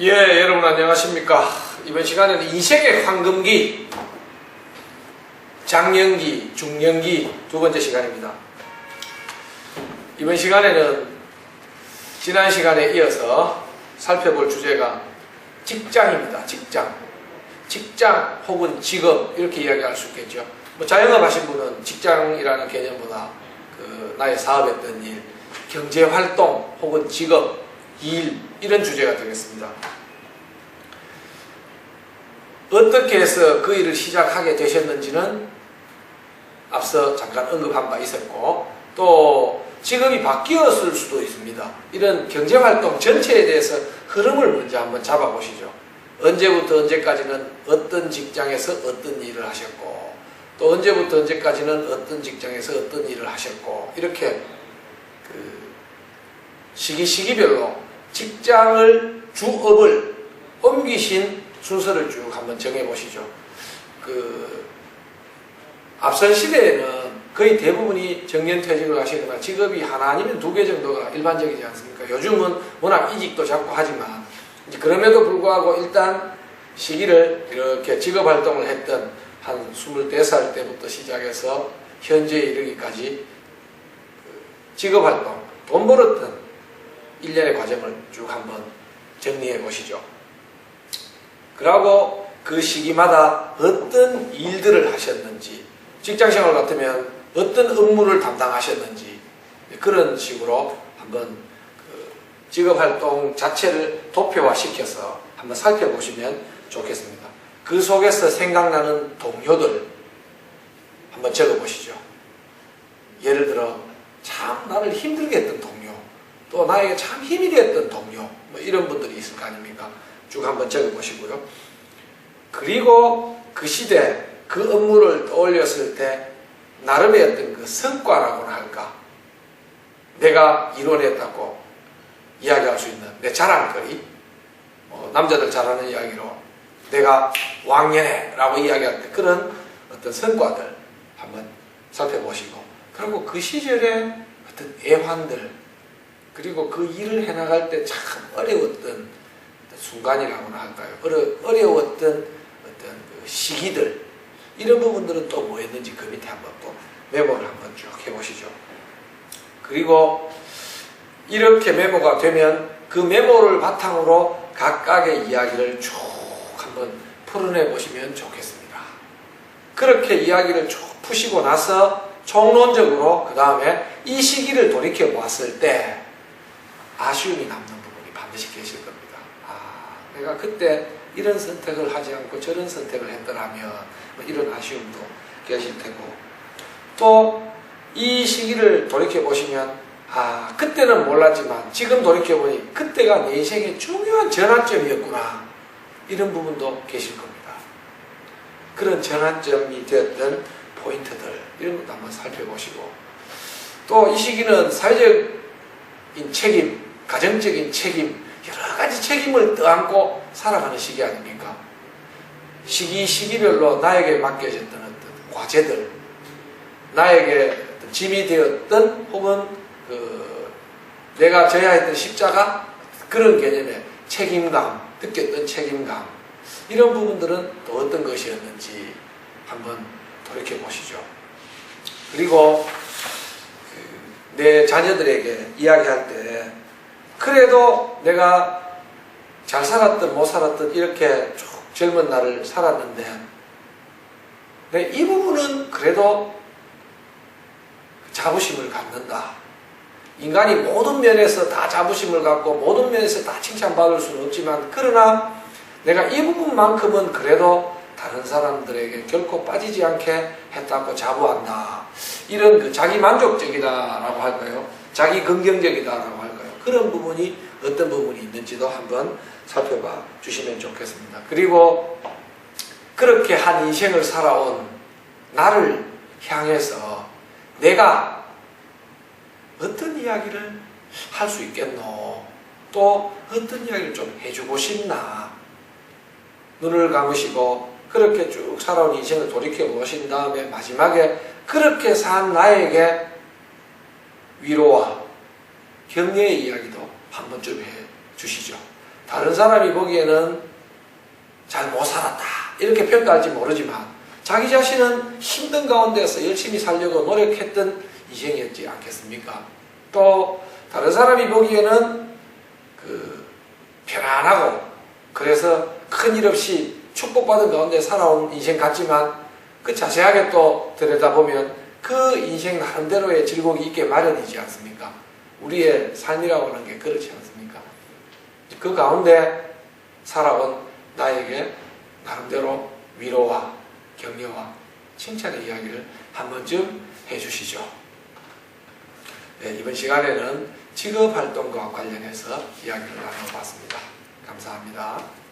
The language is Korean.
예, 여러분 안녕하십니까. 이번 시간에는 인생의 황금기, 장년기, 중년기 두 번째 시간입니다. 이번 시간에는 지난 시간에 이어서 살펴볼 주제가 직장입니다. 직장. 직장 혹은 직업 이렇게 이야기할 수 있겠죠. 뭐 자영업 하신 분은 직장이라는 개념보다 그 나의 사업했던 일, 경제 활동 혹은 직업, 일 이런 주제가 되겠습니다. 어떻게 해서 그 일을 시작하게 되셨는지는 앞서 잠깐 언급한 바 있었고 또 직업이 바뀌었을 수도 있습니다. 이런 경제 활동 전체에 대해서 흐름을 먼저 한번 잡아보시죠. 언제부터 언제까지는 어떤 직장에서 어떤 일을 하셨고 또 언제부터 언제까지는 어떤 직장에서 어떤 일을 하셨고 이렇게 그 시기 시기별로 직장을 주업을 옮기신 순서를 쭉 한번 정해 보시죠. 그 앞선 시대에는 거의 대부분이 정년퇴직을 하시거나 직업이 하나 아니면 두 개 정도가 일반적이지 않습니까? 요즘은 워낙 이직도 자꾸 하지만 이제 그럼에도 불구하고 일단 시기를 이렇게 직업 활동을 했던 한 24살 때부터 시작해서 현재에 이르기까지 그 직업 활동, 돈 벌었던 일련의 과정을 쭉 한번 정리해 보시죠. 그리고 그 시기마다 어떤 일들을 하셨는지, 직장 생활 같으면 어떤 업무를 담당하셨는지, 그런 식으로 한번 그 직업 활동 자체를 도표화시켜서 한번 살펴보시면 좋겠습니다. 그 속에서 생각나는 동료들 한번 적어 보시죠. 예를 들어, 참 나를 힘들게 했던 동료, 또 나에게 참 힘이 되었던 동료, 뭐 이런 분들이 있을 거 아닙니까? 쭉 한번 적어 보시고요. 그리고 그 시대, 그 업무를 떠올렸을 때, 나름의 어떤 그 성과라고나 할까? 내가 이뤄냈다고 이야기할 수 있는 내 자랑거리, 뭐 남자들 잘하는 이야기로 내가 왕년에라고 이야기할 때 그런 어떤 성과들 한번 살펴보시고, 그리고 그 시절의 어떤 애환들, 그리고 그 일을 해나갈 때 참 어려웠던 순간이라고나 할까요? 어려, 어려웠던 어떤 그 시기들, 이런 부분들은 또 뭐였는지 그 밑에 한번 또 메모를 한번 쭉 해보시죠. 그리고 이렇게 메모가 되면 그 메모를 바탕으로 각각의 이야기를 쭉 한번 풀어내 보시면 좋겠습니다. 그렇게 이야기를 쭉 푸시고 나서 총론적으로 그 다음에 이 시기를 돌이켜 보았을 때 아쉬움이 남는 부분이 반드시 계실 겁니다. 아, 내가 그때 이런 선택을 하지 않고 저런 선택을 했더라면 뭐 이런 아쉬움도 계실 테고 또 이 시기를 돌이켜 보시면 아 그때는 몰랐지만 지금 돌이켜 보니 그때가 내 인생의 중요한 전환점이었구나 이런 부분도 계실 겁니다. 그런 전환점이 되었던 포인트들 이런 것도 한번 살펴보시고 또 이 시기는 사회적인 책임, 가정적인 책임 여러 가지 책임을 떠안고 살아가는 시기 아닙니까? 시기 시기별로 나에게 맡겨졌던 어떤 과제들, 나에게 짐이 되었던 혹은 그 내가 져야 했던 십자가 그런 개념의 책임감, 느꼈던 책임감 이런 부분들은 또 어떤 것이었는지 한번 돌이켜 보시죠. 그리고 그내 자녀들에게 이야기할 때 그래도 내가 잘 살았든 못 살았든 이렇게 쭉 젊은 날을 살았는데 네, 이 부분은 그래도 자부심을 갖는다. 인간이 모든 면에서 다 자부심을 갖고 모든 면에서 다 칭찬받을 수는 없지만 그러나 내가 이 부분만큼은 그래도 다른 사람들에게 결코 빠지지 않게 했다고 자부한다. 이런 그 자기 만족적이다라고 할까요? 자기 긍정적이다라고 할까요? 그런 부분이 어떤 부분이 있는지도 한번 살펴봐 주시면 좋겠습니다. 그리고 그렇게 한 인생을 살아온 나를 향해서 내가 어떤 이야기를 할 수 있겠노? 또 어떤 이야기를 좀 해주고 싶나? 눈을 감으시고 그렇게 쭉 살아온 인생을 돌이켜 보신 다음에 마지막에 그렇게 산 나에게 위로와 격려의 이야기도 한 번쯤 해 주시죠. 다른 사람이 보기에는 잘 못 살았다. 이렇게 평가할지 모르지만 자기 자신은 힘든 가운데서 열심히 살려고 노력했던 인생이었지 않겠습니까? 또 다른 사람이 보기에는 그 편안하고 그래서 큰 일 없이 축복받은 가운데 살아온 인생 같지만 그 자세하게 또 들여다보면 그 인생 나름대로의 즐거움이 있게 마련이지 않습니까? 우리의 삶이라고 하는 게 그렇지 않습니까? 그 가운데 살아온 나에게 나름대로 위로와 격려와 칭찬의 이야기를 한 번쯤 해주시죠. 네, 이번 시간에는 직업 활동과 관련해서 이야기를 나눠봤습니다. 감사합니다.